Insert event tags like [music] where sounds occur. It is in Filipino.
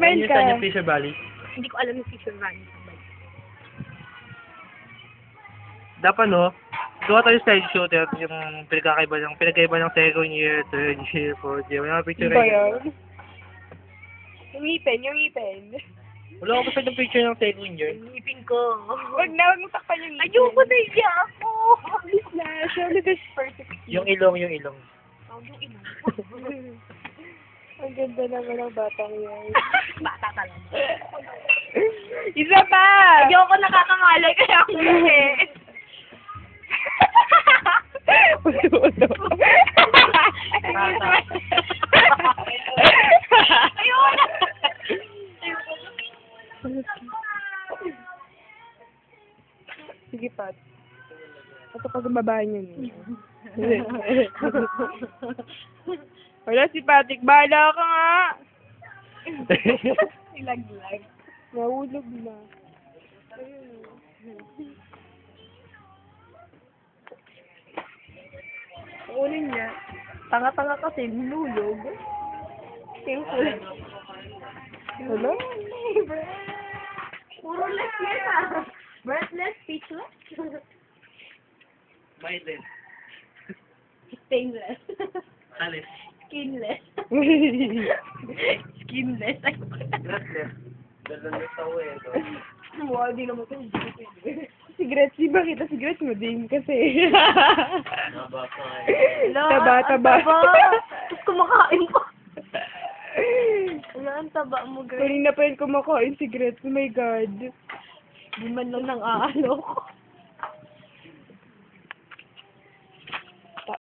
Smile ka. yung Fisher Valley. Hindi ko alam yung Fisher Valley. Dapat no, gawa tayo slide show tayo yung pinagkakaiba ng pinagkaiba ng second year, third year, fourth year. May mga picture Ano ba rin. yun? Yung ngipin, yung ngipin. Wala ko pa yung picture ng second year. Ngipin ko. Huwag na, huwag mo takpan yung ngipin. Ayoko na iya ako. Please na, show me this perfect. Yung ilong, yung ilong. Tawag yung ina. [laughs] Ang ganda naman ng batang yan. [laughs] Bata talaga. Isa pa! Ayoko nakakangalay kaya ako kasi. Udo-udo. Ayoko na. Sige, Pat. Ito pag gumabahan yun. Wala si Patrick. Bahala ka nga. [laughs] Ilaglag. Nahulog na. Unin niya. Tanga-tanga kasi, nulog. Simple. Hello? Puro lessless ah. Breathless, speechless. Mindless. Stainless. Alis. Skinless. [laughs] Skinless. Ay, Glassless. Dalaless ako eh. Mukha di naman ito. si Gretz, di ba kita si Gretz mo din kasi. Naba ka eh. Taba, taba. Tapos kumakain pa. Wala ang taba mo, girl. Kanina pa yun kumakain si Gretz. Oh my God. Di man lang nang aalok.